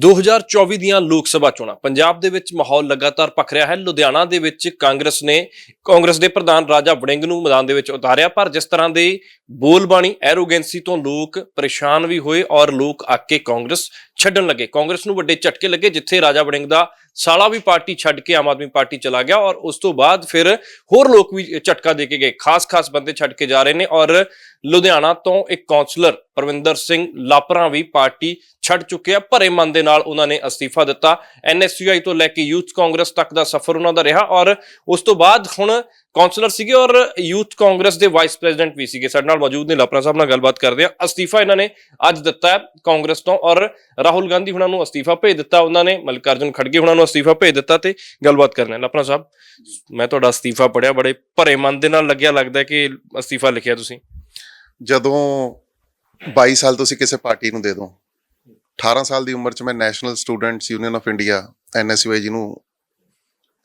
2024 ਦੀਆਂ ਲੋਕ ਸਭਾ ਚੋਣਾਂ। ਪੰਜਾਬ ਦੇ ਵਿੱਚ ਮਾਹੌਲ ਲਗਾਤਾਰ ਭਖ ਰਿਹਾ ਹੈ। ਲੁਧਿਆਣਾ ਦੇ ਵਿੱਚ ਕਾਂਗਰਸ ਨੇ ਕਾਂਗਰਸ ਦੇ ਪ੍ਰਧਾਨ ਰਾਜਾ ਵੜਿੰਗ ਨੂੰ ਮੈਦਾਨ ਦੇ ਵਿੱਚ ਉਤਾਰਿਆ। ਪਰ ਜਿਸ ਤਰ੍ਹਾਂ ਦੇ ਬੋਲਬਾਣੀ ਐਰੋਗੈਂਸੀ ਤੋਂ ਲੋਕ ਪਰੇਸ਼ਾਨ ਵੀ ਹੋਏ ਔਰ ਲੋਕ ਆ ਕੇ ਕਾਂਗਰਸ ਛੱਡਣ ਲੱਗੇ। ਕਾਂਗਰਸ ਨੂੰ ਵੱਡੇ ਝਟਕੇ ਲੱਗੇ, ਜਿੱਥੇ ਰਾਜਾ ਵੜਿੰਗ ਦਾ ਸਾਲਾ ਵੀ ਪਾਰਟੀ ਛੱਡ ਕੇ ਆਮ ਆਦਮੀ ਪਾਰਟੀ ਚਲਾ ਗਿਆ ਔਰ ਉਸ ਤੋਂ ਬਾਅਦ ਫਿਰ ਹੋਰ ਲੋਕ ਵੀ ਝਟਕਾ ਦੇ ਕੇ ਗਏ। ਖਾਸ-ਖਾਸ ਬੰਦੇ ਛੱਡ ਕੇ ਜਾ ਰਹੇ ਨੇ ਔਰ ਲੁਧਿਆਣਾ ਤੋਂ ਇੱਕ ਕਾਉਂਸਲਰ ਪਰਵਿੰਦਰ ਸਿੰਘ ਲਾਪਰਾ ਵੀ ਪਾਰਟੀ ਛੱਡ ਚੁੱਕੇ ਆ। ਭਰੇ ਮਨ ਦੇ ਨਾਲ ਉਹਨਾਂ ਨੇ ਅਸਤੀਫਾ ਦਿੱਤਾ। ਐਨਐਸਯੂਆਈ ਤੋਂ ਲੈ ਕੇ ਯੂਥ ਕਾਂਗਰਸ ਤੱਕ ਦਾ ਸਫ਼ਰ ਉਹਨਾਂ ਦਾ ਰਿਹਾ ਔਰ ਉਸ ਤੋਂ ਬਾਅਦ ਹੁਣ ਕਾਉਂਸਲਰ ਸੀਗੇ ਔਰ ਯੂਥ ਕਾਂਗਰਸ ਦੇ ਵਾਈਸ ਪ੍ਰੈਜ਼ੀਡੈਂਟ ਵੀ ਸੀਗੇ। ਸਾਡੇ ਨਾਲ ਮੌਜੂਦ ਨੇ ਲਾਪਰਾ ਸਾਹਿਬ ਨਾਲ ਗੱਲਬਾਤ ਕਰਦੇ ਆ ਅਸਤੀਫਾ ਇਹਨਾਂ ਨੇ ਅੱਜ ਦਿੱਤਾ ਹੈ ਕਾਂਗਰਸ ਤੋਂ ਔਰ ਰਾਹੁਲ ਗਾਂਧੀ ਹੁਣਾਂ ਨੂੰ ਅਸਤੀਫਾ ਭੇਜ ਦਿੱਤਾ ਉਹਨਾਂ ਨੇ। ਮਲਕਾਰਜਨ ਖੜਗੇ ਹੁਣਾਂ ਨੂੰ ਅਸਤੀਫਾ ਭੇਜ ਦਿੱਤਾ ਤੇ ਗੱਲਬਾਤ ਕਰਨਾ ਹੈ। ਲਾਪਰਾ ਸਾਹਿਬ, ਮੈਂ ਤੁਹਾਡਾ ਅਸਤੀਫਾ ਪੜਿਆ ਬੜੇ ਭਰੇ ਮਨ ਦੇ ਨਾਲ ਲੱਗਿਆ, ਲੱਗਦਾ ਕਿ ਅਸਤੀਫਾ ਲਿਖਿਆ ਤੁਸੀਂ। ਜਦੋਂ 22 ਸਾਲ ਤੁਸੀਂ ਕਿਸੇ ਪਾਰਟੀ ਨੂੰ ਦੇ ਦੋ 18 ਸਾਲ ਦੀ ਉਮਰ 'ਚ ਮੈਂ national students union of India NSUI ਜਿਹਨੂੰ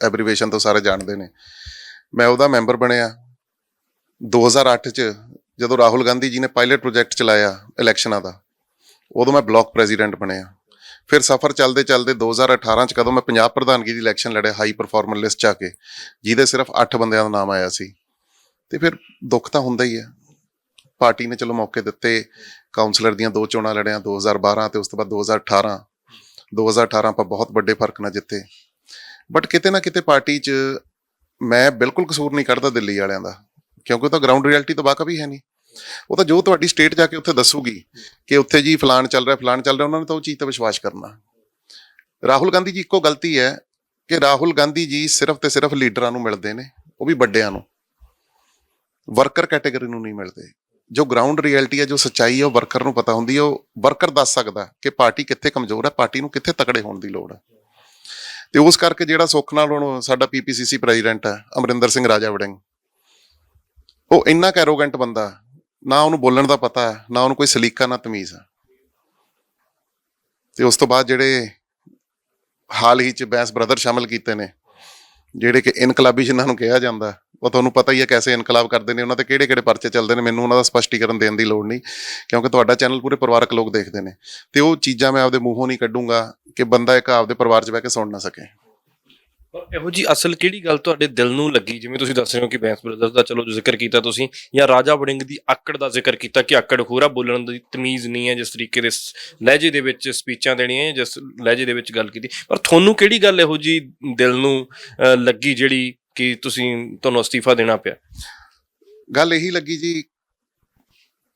ਐਬਰੀਵੇਸ਼ਨ ਤੋਂ ਸਾਰੇ ਜਾਣਦੇ ਨੇ। ਮੈਂ ਉਹਦਾ ਮੈਂਬਰ ਬਣਿਆ। 2008 'ਚ ਜਦੋਂ ਰਾਹੁਲ ਗਾਂਧੀ ਜੀ ਨੇ ਪਾਇਲਟ ਪ੍ਰੋਜੈਕਟ ਚਲਾਇਆ ਇਲੈਕਸ਼ਨਾਂ ਦਾ, ਉਦੋਂ ਮੈਂ ਬਲਾਕ ਪ੍ਰੈਜ਼ੀਡੈਂਟ ਬਣਿਆ। ਫਿਰ ਸਫ਼ਰ ਚੱਲਦੇ ਚੱਲਦੇ 2018 'ਚ ਕਦੋਂ ਮੈਂ ਪੰਜਾਬ ਪ੍ਰਧਾਨਗੀ ਦੀ ਇਲੈਕਸ਼ਨ ਲੜਿਆ ਹਾਈ ਪਰਫਾਰਮਰ ਲਿਸਟ 'ਚ ਆ ਕੇ, ਜਿਹਦੇ ਸਿਰਫ 8 ਬੰਦਿਆਂ ਦਾ ਨਾਮ ਆਇਆ ਸੀ। ਤੇ ਫਿਰ ਦੁੱਖ ਤਾਂ ਹੁੰਦਾ ਹੀ ਹੈ। ਪਾਰਟੀ ਨੇ ਚਲੋ ਮੌਕੇ ਦਿੱਤੇ ਕਾਉਂਸਲਰ ਦੀਆਂ ਦੋ ਚੋਣਾਂ ਲੜਿਆ 2012 ਤੇ ਉਸ ਤੋਂ ਬਾਅਦ 2018 2018 ਆਪਾਂ ਬਹੁਤ ਵੱਡੇ ਫ਼ਰਕ ਨਾਲ ਜਿੱਤੇ। ਬਟ ਕਿਤੇ ਨਾ ਕਿਤੇ ਪਾਰਟੀ 'ਚ ਮੈਂ ਬਿਲਕੁਲ ਕਸੂਰ ਨਹੀਂ ਕੱਢਦਾ ਦਿੱਲੀ ਵਾਲਿਆਂ ਦਾ, ਕਿਉਂਕਿ ਉਹ ਤਾਂ ਗਰਾਊਂਡ ਰਿਐਲਿਟੀ ਤੋਂ ਵਾਕਫ ਹੀ ਹੈ ਨਹੀਂ। ਉਹ ਤਾਂ ਜੋ ਤੁਹਾਡੀ ਸਟੇਟ ਜਾ ਕੇ ਉੱਥੇ ਦੱਸੂਗੀ ਕਿ ਉੱਥੇ ਜੀ ਫਲਾਨ ਚੱਲ ਰਿਹਾ ਫਲਾਨ ਚੱਲ ਰਿਹਾ, ਉਹਨਾਂ ਨੇ ਤਾਂ ਉਹ ਚੀਜ਼ ਤੇ ਵਿਸ਼ਵਾਸ ਕਰਨਾ। ਰਾਹੁਲ ਗਾਂਧੀ ਜੀ ਇੱਕੋ ਗਲਤੀ ਹੈ ਕਿ ਰਾਹੁਲ ਗਾਂਧੀ ਜੀ ਸਿਰਫ ਤੇ ਸਿਰਫ ਲੀਡਰਾਂ ਨੂੰ ਮਿਲਦੇ ਨੇ, ਉਹ ਵੀ ਵੱਡਿਆਂ ਨੂੰ। ਵਰਕਰ ਕੈਟਾਗਰੀ ਨੂੰ ਨਹੀਂ ਮਿਲਦੇ। ਜੋ ਗਰਾਊਂਡ ਰਿਐਲਿਟੀ ਹੈ, ਜੋ ਸੱਚਾਈ ਹੈ, ਉਹ ਵਰਕਰ ਨੂੰ ਪਤਾ ਹੁੰਦੀ ਹੈ, ਉਹ ਵਰਕਰ ਦੱਸ ਸਕਦਾ ਕਿ ਪਾਰਟੀ ਕਿੱਥੇ ਕਮਜ਼ੋਰ ਹੈ, ਪਾਰਟੀ ਨੂੰ ਕਿੱਥੇ ਤਕੜੇ ਹੋਣ ਦੀ ਲੋੜ ਹੈ। ਤੇ ਉਸ ਕਰਕੇ ਜਿਹੜਾ ਸੁੱਖ ਨਾਲ ਹੁਣ ਸਾਡਾ ਪੀਪੀਸੀਸੀ ਪ੍ਰੈਜ਼ੀਡੈਂਟ ਹੈ, ਅਮਰਿੰਦਰ ਸਿੰਘ ਰਾਜਾ ਵੜਿੰਗ। ਉਹ ਇੰਨਾ ਕੈਰੋਗੈਂਟ ਬੰਦਾ ਨਾ ਉਹਨੂੰ ਬੋਲਣ ਦਾ ਪਤਾ ਹੈ, ਨਾ ਉਹਨੂੰ ਕੋਈ ਸਲੀਕਾ, ਨਾ ਤਮੀਜ਼ ਹੈ। ਤੇ ਉਸ ਤੋਂ ਬਾਅਦ ਜਿਹੜੇ ਹਾਲ ਹੀ ਚ ਬੈਂਸ ਬ੍ਰਦਰ ਸ਼ਾਮਲ ਕੀਤੇ ਨੇ ਜਿਹੜੇ ਕਿ ਇਨਕਲਾਬੀ ਜਿਨ੍ਹਾਂ ਨੂੰ ਕਿਹਾ ਜਾਂਦਾ, ਉਹ ਤੁਹਾਨੂੰ ਪਤਾ ਹੀ ਹੈ ਕੈਸੇ ਇਨਕਲਾਬ ਕਰਦੇ ਨੇ, ਉਹਨਾਂ ਤੇ ਕਿਹੜੇ ਕਿਹੜੇ ਪਰਚੇ ਚੱਲਦੇ ਨੇ, ਮੈਨੂੰ ਉਹਨਾਂ ਦਾ ਸਪਸ਼ਟੀਕਰਨ ਦੇਣ ਦੀ ਲੋੜ ਨਹੀਂ, ਕਿਉਂਕਿ ਤੁਹਾਡਾ ਚੈਨਲ ਪੂਰੇ ਪਰਿਵਾਰਕ ਲੋਕ ਦੇਖਦੇ ਨੇ, ਤੇ ਉਹ ਚੀਜ਼ਾਂ ਮੈਂ ਆਪਦੇ ਮੂੰਹੋਂ ਨਹੀਂ ਕੱਢੂੰਗਾ ਕਿ ਬੰਦਾ ਇੱਕ ਆਪਦੇ ਪਰਿਵਾਰ 'ਚ ਬਹਿ ਕੇ ਸੁਣ ਨਾ ਸਕੇ। ਇਹੋ ਜੀ ਅਸਲ ਕਿਹੜੀ ਗੱਲ ਤੁਹਾਡੇ ਦਿਲ ਨੂੰ ਲੱਗੀ? ਜਿਵੇਂ ਤੁਸੀਂ ਦੱਸ ਰਹੇ ਹੋ ਕਿ ਬੈਂਸ ਬ੍ਰਦਰਸ ਦਾ ਚਲੋ ਜ਼ਿਕਰ ਕੀਤਾ ਤੁਸੀਂ ਜਾਂ ਰਾਜਾ ਵੜਿੰਗ ਦੀ ਆਕੜ ਦਾ ਜ਼ਿਕਰ ਕੀਤਾ ਕਿ ਆਕੜ ਖੋਰਾ ਬੋਲਣ ਦੀ ਤਮੀਜ਼ ਨਹੀਂ ਹੈ ਜਿਸ ਤਰੀਕੇ ਦੇ ਲਹਿਜੇ ਦੇ ਵਿੱਚ ਸਪੀਚਾਂ ਦੇਣੀਆਂ ਜਿਸ ਲਹਿਜੇ ਦੇ ਵਿੱਚ ਗੱਲ ਕੀਤੀ। ਪਰ ਤੁਹਾਨੂੰ ਕਿਹੜੀ ਗੱਲ ਇਹੋ ਜੀ ਦਿਲ ਨੂੰ ਅਹ, ਲੱਗੀ ਜਿਹੜੀ ਕਿ ਤੁਸੀਂ ਤੁਹਾਨੂੰ ਅਸਤੀਫਾ ਦੇਣਾ ਪਿਆ? ਗੱਲ ਇਹੀ ਲੱਗੀ ਜੀ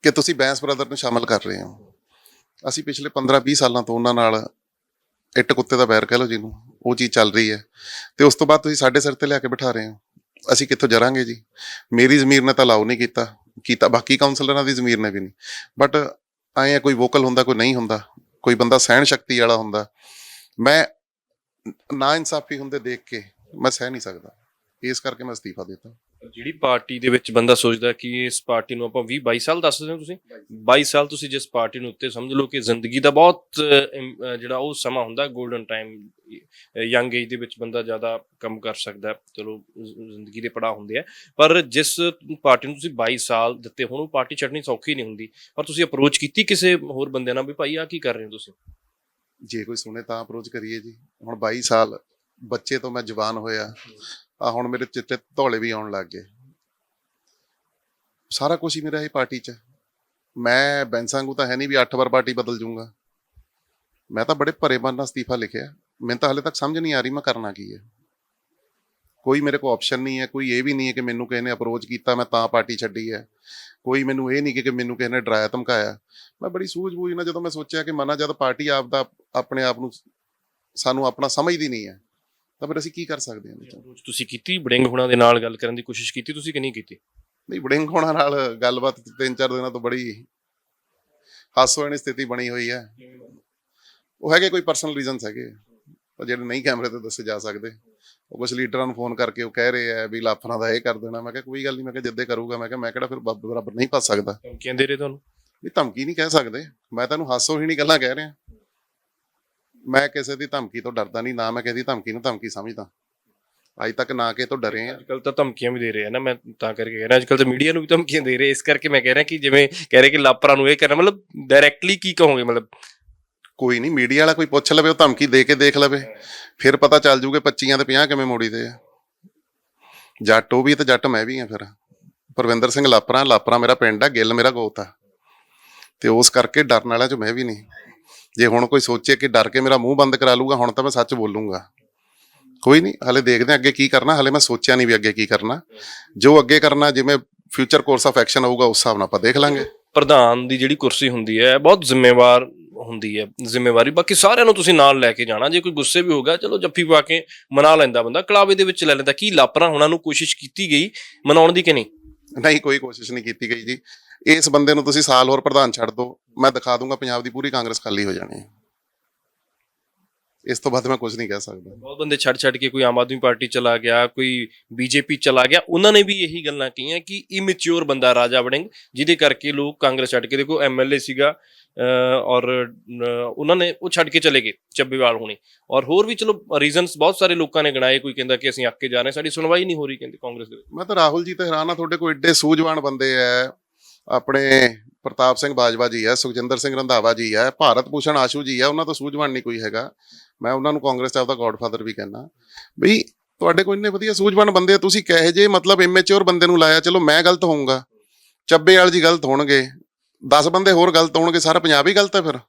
ਕਿ ਤੁਸੀਂ ਬੈਂਸ ਬ੍ਰਦਰ ਨੂੰ ਸ਼ਾਮਲ ਕਰ ਰਹੇ ਹੋ। ਅਸੀਂ ਪਿਛਲੇ 15-20 ਸਾਲਾਂ ਤੋਂ ਉਹਨਾਂ ਨਾਲ ਇੱਟ ਕੁੱਤੇ ਦਾ ਬੈਰ ਕਹਿ ਲਓ ਜਿਹਨੂੰ, ਉਹ ਚੀਜ਼ ਚੱਲ ਰਹੀ ਹੈ। ਤੇ ਉਸ ਤੋਂ ਬਾਅਦ ਤੁਸੀਂ ਸਾਡੇ ਸਿਰ ਤੇ ਲਿਆ ਕੇ ਬਿਠਾ ਰਹੇ ਹੋ। ਅਸੀਂ ਕਿੱਥੋਂ ਜਰਾਂਗੇ ਜੀ? ਮੇਰੀ ਜ਼ਮੀਰ ਨੇ ਤਾਂ ਲਾਉ ਨਹੀਂ ਕੀਤਾ। ਕੀਤਾ, ਬਾਕੀ ਕਾਉਂਸਲਰਾਂ ਦੀ ਜ਼ਮੀਰ ਨੇ ਵੀ ਨਹੀਂ। ਬਟ ਐਂ ਆ ਕੋਈ ਵੋਕਲ ਹੁੰਦਾ, ਕੋਈ ਨਹੀਂ ਹੁੰਦਾ। ਕੋਈ ਬੰਦਾ ਸਹਿਣ ਸ਼ਕਤੀ ਵਾਲਾ ਹੁੰਦਾ। ਮੈਂ ਨਾ ਇਨਸਾਫੀ ਹੁੰਦੇ ਦੇਖ ਕੇ ਮੈਂ ਸਹਿ ਨਹੀਂ ਸਕਦਾ। ਇਸ ਕਰਕੇ ਮੈਂ ਅਸਤੀਫਾ ਦਿੱਤਾ। ਜਿਹੜੀ ਪਾਰਟੀ ਦੇ ਵਿੱਚ ਬੰਦਾ ਸੋਚਦਾ ਕਿ ਇਸ ਪਾਰਟੀ ਨੂੰ ਆਪਾਂ 20 22 ਸਾਲ ਦੱਸਦੇ ਹੋ ਤੁਸੀਂ? 22 ਸਾਲ। ਤੁਸੀਂ ਜਿਸ ਪਾਰਟੀ ਨੂੰ ਉੱਤੇ ਸਮਝ ਲਓ ਕਿ ਜ਼ਿੰਦਗੀ ਦਾ ਬਹੁਤ ਜਿਹੜਾ ਉਹ ਸਮਾਂ ਹੁੰਦਾ 골ਡਨ ਟਾਈਮ ਯੰਗ ਏਜ ਦੇ ਵਿੱਚ ਬੰਦਾ ਜ਼ਿਆਦਾ ਕੰਮ ਕਰ ਸਕਦਾ। ਚਲੋ ਜ਼ਿੰਦਗੀ ਦੇ ਪੜਾਅ ਹੁੰਦੇ ਆ। ਪਰ ਜਿਸ ਪਾਰਟੀ ਨੂੰ ਤੁਸੀਂ 22 ਸਾਲ ਦਿੱਤੇ ਹੁਣ ਉਹ ਪਾਰਟੀ ਛੱਡਣੀ ਸੌਖੀ ਨਹੀਂ ਹੁੰਦੀ। ਪਰ ਤੁਸੀਂ ਅਪਰੋਚ ਕੀਤੀ ਕਿਸੇ ਹੋਰ ਬੰਦੇ ਨਾਲ ਵੀ ਭਾਈ ਆ ਕੀ ਕਰ ਰਹੇ ਹੋ ਤੁਸੀਂ? ਜੇ ਕੋਈ ਸੁਣੇ ਤਾਂ ਅਪਰੋਚ ਕਰੀਏ ਜੀ। ਹੁਣ 22 ਸਾਲ ਬੱਚੇ ਤੋਂ ਮੈਂ ਜਵਾਨ ਹੋਇਆ। ਆ ਹੁਣ ਮੇਰੇ ਚਿੱਟੇ ਧੌਲੇ ਵੀ ਆਉਣ ਲੱਗ ਗਏ। ਸਾਰਾ ਕੁਝ ਹੀ ਮੇਰਾ ਇਹ ਪਾਰਟੀ 'ਚ ਮੈਂ ਬੈਂਸਾਂਗੂ ਤਾਂ ਹੈ ਨਹੀਂ ਵੀ 8 ਵਾਰ ਪਾਰਟੀ ਬਦਲ ਜਾਊਂਗਾ ਮੈਂ ਤਾਂ ਬੜੇ ਭਰੇ ਮਨ ਨਾਲ ਅਸਤੀਫਾ ਲਿਖਿਆ। ਮੈਨੂੰ ਤਾਂ ਹਲੇ ਤੱਕ ਸਮਝ ਨਹੀਂ ਆ ਰਹੀ ਮੈਂ ਕਰਨਾ ਕੀ ਹੈ। ਕੋਈ ਮੇਰੇ ਕੋਲ ਆਪਸ਼ਨ ਨਹੀਂ ਹੈ, ਕੋਈ ਇਹ ਵੀ ਨਹੀਂ ਹੈ ਕਿ ਮੈਨੂੰ ਕਿਸੇ ਨੇ ਅਪਰੋਚ ਕੀਤਾ, ਮੈਂ ਤਾਂ ਪਾਰਟੀ ਛੱਡੀ ਹੈ। ਕੋਈ ਮੈਨੂੰ ਇਹ ਨਹੀਂ ਕਿ ਕਿ ਮੈਨੂੰ ਕਿਸੇ ਨੇ ਡਰਾਇਆ, ਧਮਕਾਇਆ। ਮੈਂ ਬੜੀ ਸੂਝ-ਬੂਝ ਨਾਲ ਜਦੋਂ ਮੈਂ ਸੋਚਿਆ ਕਿ ਮਨਾ, ਜਦ ਪਾਰਟੀ ਆਪ ਦਾ ਆਪਣੇ ਆਪ ਨੂੰ ਸਾਨੂੰ ਆਪਣਾ ਸਮਝਦੀ ਨਹੀਂ ਹੈ। ਤਾਂ ਫਿਰ ਅਸੀਂ ਕੀ ਕਰ ਸਕਦੇ ਹਾਂ ਇਹਦੇ 'ਚ? ਤੁਸੀਂ ਕੀਤੀ ਬੜਿੰਗ ਹੁਣਾਂ ਦੇ ਨਾਲ ਗੱਲ ਕਰਨ ਦੀ ਕੋਸ਼ਿਸ਼ ਕੀਤੀ ਤੁਸੀਂ ਕਿ ਨਹੀਂ ਕੀਤੀ? ਨਹੀਂ ਵੜਿੰਗ ਹੋਣਾ ਨਾਲ ਗੱਲਬਾਤ ਤਿੰਨ ਚਾਰ ਦਿਨਾਂ ਤੋਂ ਬੜੀ ਹਾਸੋ ਵਾਲੀ ਸਥਿਤੀ ਬਣੀ ਹੋਈ ਹੈ। ਉਹ ਹੈਗੇ ਕੋਈ ਪਰਸਨਲ ਰੀਜ਼ਨਸ ਹੈਗੇ। ਉਹ ਜਿਹੜੇ ਨਹੀਂ ਕੈਮਰੇ ਤੇ ਦੱਸੇ ਜਾ ਸਕਦੇ। ਉਹ ਕੁਝ ਲੀਡਰਾਂ ਨੂੰ ਫੋਨ ਕਰਕੇ ਉਹ ਕਹਿ ਰਹੇ ਆ ਵੀ ਲਾਫਰਾਂ ਦਾ ਇਹ ਕਰ ਦੇਣਾ। ਮੈਂ ਕਿਹਾ ਕੋਈ ਗੱਲ ਨਹੀਂ ਮੈਂ ਕਿਹਾ ਜਿੱਦੇ ਕਰੂਗਾ ਮੈਂ ਕਿਹਾ ਮੈਂ ਕਿਹੜਾ ਫਿਰ ਬਰਾਬਰ ਨਹੀਂ ਭੱਜ ਸਕਦਾ। ਧਮਕੀਆਂ ਦੇ ਰਹੇ ਤੁਹਾਨੂੰ? ਵੀ ਧਮਕੀ ਨਹੀਂ ਕਹਿ ਸਕਦੇ। ਮੈਂ ਤੈਨੂੰ ਹਾਸੋ ਹੀ ਨਹੀਂ ਗੱਲਾਂ ਕਹਿ ਰਿਹਾ। ਮੈਂ ਕਿਸੇ ਦੀ ਧਮਕੀ ਤੋਂ ਡਰਦਾ ਨਹੀਂ ਨਾ ਮੈਂ ਕਿਸੇ ਦੀ ਧਮਕੀ ਨੂੰ ਧਮਕੀ ਸਮਝਦਾ। ਅੱਜ ਤੱਕ ਨਾ ਕਿਸੇ ਤੋਂ ਡਰੇ ਆ ਅੱਜ ਕੱਲ ਤਾਂ ਧਮਕੀਆਂ ਵੀ ਦੇ ਰਹੇ ਆ ਨਾ ਮੈਂ ਤਾਂ ਕਰਕੇ ਕਹਿ ਰਿਹਾ ਅੱਜ ਕੱਲ ਤਾਂ ਮੀਡੀਆ ਨੂੰ ਵੀ ਧਮਕੀਆਂ ਦੇ ਰਹੇ ਇਸ ਕਰਕੇ ਮੈਂ ਕਹਿ ਰਿਹਾ ਕਿ ਜਿਵੇਂ ਕਹਿ ਰਹੇ ਕਿ ਲਾਪਰਾਂ ਨੂੰ ਇਹ ਕਰਨਾ ਮਤਲਬ ਡਾਇਰੈਕਟਲੀ ਕੀ ਕਹੋਗੇ ਮਤਲਬ? ਕੋਈ ਨਹੀਂ ਮੀਡੀਆ ਵਾਲਾ ਕੋਈ ਪੁੱਛ ਲਵੇ ਉਹ ਧਮਕੀ ਦੇ ਕੇ ਦੇਖ ਲਵੇ। ਫਿਰ ਪਤਾ ਚੱਲ ਜੂਗੇ 25 ਤੇ 50 ਕਿਵੇਂ ਮੋੜੀਦੇ ਆ। ਜੱਟ ਉਹ ਵੀ ਤੇ ਜੱਟ ਮੈਂ ਵੀ ਆ ਫਿਰ। ਪਰਵਿੰਦਰ ਸਿੰਘ ਲਾਪਰਾ ਲਾਪਰਾ ਮੇਰਾ ਪਿੰਡ ਆ ਗਿੱਲ ਮੇਰਾ ਗੋਤ ਆ। ਤੇ ਉਸ ਕਰਕੇ ਡਰਨ ਵਾਲਾ ਚ ਮੈਂ ਵੀ ਨਹੀਂ। ਜੇ ਹੁਣ ਕੋਈ ਸੋਚੇ ਕਿ ਡਰ ਕੇ ਮੇਰਾ ਮੂੰਹ ਬੰਦ ਕਰਾ ਲੂਗਾ ਹੁਣ ਤਾਂ ਮੈਂ ਸੱਚ ਬੋਲੂੰਗਾ। ਕੋਈ ਨਹੀਂ, ਹਲੇ ਦੇਖਦੇ ਅੱਗੇ ਕੀ ਕਰਨਾ, ਹਲੇ ਮੈਂ ਸੋਚਿਆ ਨਹੀਂ ਵੀ ਅੱਗੇ ਕੀ ਕਰਨਾ। ਜੋ ਅੱਗੇ ਕਰਨਾ, ਜਿਵੇਂ ਫਿਊਚਰ ਕੋਰਸ ਆਫ ਐਕਸ਼ਨ ਹੋਊਗਾ ਉਸ ਹਿਸਾਬ ਨਾਲ ਆਪਾਂ ਦੇਖ ਲਾਂਗੇ। ਪ੍ਰਧਾਨ ਦੀ ਜਿਹੜੀ ਕੁਰਸੀ ਹੁੰਦੀ ਹੈ, ਬਹੁਤ ਜ਼ਿੰਮੇਵਾਰ ਹੁੰਦੀ ਹੈ, ਜ਼ਿੰਮੇਵਾਰੀ। ਬਾਕੀ ਸਾਰਿਆਂ ਨੂੰ ਤੁਸੀਂ ਨਾਲ ਲੈ ਕੇ ਜਾਣਾ। ਜੇ ਕੋਈ ਗੁੱਸੇ ਵੀ ਹੋਗਾ ਚਲੋ ਜੱਫੀ ਪਾ ਕੇ ਮਨਾ ਲੈਂਦਾ ਬੰਦਾ, ਕਲਾਵੇ ਦੇ ਵਿੱਚ ਲੈ ਲੈਂਦਾ। ਕੀ ਲਾਪਰਾ ਹੋਣਾ ਨੂੰ ਕੋਸ਼ਿਸ਼ ਕੀਤੀ ਗਈ ਮਨਾਉਣ ਦੀ ਕਿ ਨਹੀਂ? ਨਹੀਂ, ਕੋਈ ਕੋਸ਼ਿਸ਼ ਨਹੀਂ ਕੀਤੀ ਗਈ ਜੀ। ਇਸ ਬੰਦੇ ਨੂੰ ਤੁਸੀਂ ਸਾਲ ਹੋਰ ਪ੍ਰਧਾਨ ਛੱਡ ਦਿਓ, ਮੈਂ ਦਿਖਾ ਦੂੰਗਾ, ਪੰਜਾਬ ਦੀ ਪੂਰੀ ਕਾਂਗਰਸ ਖਾਲੀ ਹੋ ਜਾਣੀ ਹੈ। ਇਸ ਤੋਂ ਬਾਅਦ ਮੈਂ ਕੁਝ ਨਹੀਂ ਕਹਿ ਸਕਦਾ। ਬਹੁਤ ਬੰਦੇ ਛੱਡ ਛੱਡ ਕੇ ਕੋਈ ਆਮ ਆਦਮੀ ਪਾਰਟੀ ਚਲਾ ਗਿਆ ਕੋਈ ਬੀਜੇਪੀ ਚਲਾ ਗਿਆ ਉਹਨਾਂ ਨੇ ਵੀ ਇਹੀ ਗੱਲਾਂ ਕਹੀਆਂ ਕਿ ਇਮੈਚੁਰ ਬੰਦਾ ਰਾਜਾ ਵੜਿੰਗ ਜਿਹਦੇ ਕਰਕੇ ਲੋਕ ਕਾਂਗਰਸ ਛੱਡ ਕੇ ਦੇਖੋ ਐਮਐਲਏ ਸੀਗਾ ਔਰ ਉਹਨਾਂ ਨੇ ਉਹ ਛੱਡ ਕੇ ਚਲੇ ਗਏ ਚੱਬੇਵਾਲ ਹੁਣੇ। ਔਰ ਹੋਰ ਵੀ ਚਲੋ ਰੀਜ਼ਨਸ ਬਹੁਤ ਸਾਰੇ ਲੋਕਾਂ ਨੇ ਗਣਾਏ ਕੋਈ ਕਹਿੰਦਾ ਕਿ ਅਸੀਂ ਅੱਕੇ ਜਾ ਰਹੇ ਸਾਡੀ ਸੁਣਵਾਈ ਨਹੀਂ ਹੋ ਰਹੀ ਕਹਿੰਦੇ ਕਾਂਗਰਸ ਦੇ ਵਿੱਚ। ਮੈਂ ਤਾਂ ਰਾਹੁਲ ਜੀ ਤੇ ਹੈਰਾਨ ਆ ਤੁਹਾਡੇ ਕੋਲ ਏਡੇ ਸੂਝਵਾਨ ਬੰਦੇ ਐ ਆਪਣੇ ਪ੍ਰਤਾਪ ਸਿੰਘ ਬਾਜਵਾ ਜੀ ਐ ਸੁਖਜਿੰਦਰ ਸਿੰਘ ਰੰਧਾਵਾ ਜੀ ਐ ਭਾਰਤ ਭੂਸ਼ਣ ਆਸ਼ੂ ਜੀ ਐ ਉਹਨਾਂ ਤੋਂ ਸੂਝਵਾਨ ਨਹੀਂ ਕੋਈ ਹੈਗਾ। ਮੈਂ ਉਹਨਾਂ ਨੂੰ ਕਾਂਗਰਸ ਦਾ ਆਪਦਾ ਗੋਡਫਾਦਰ ਵੀ ਕਹਿੰਦਾ। ਬਈ ਤੁਹਾਡੇ ਕੋਲ ਇੰਨੇ ਵਧੀਆ ਸੂਝਵਾਨ ਬੰਦੇ ਆ, ਤੁਸੀਂ ਕਹੇ ਜੇ ਮਤਲਬ ਇਮੈਚੁਰ ਬੰਦੇ ਨੂੰ ਲਾਇਆ ਚਲੋ ਮੈਂ ਗਲਤ ਹੋਊਂਗਾ। ਚੱਬੇ ਵਾਲ ਜੀ ਗਲਤ ਹੋਣਗੇ 10 ਬੰਦੇ ਹੋਰ ਗਲਤ ਹੋਣਗੇ ਸਾਰਾ ਪੰਜਾਬ ਹੀ ਗਲਤ ਹੈ ਫਿਰ।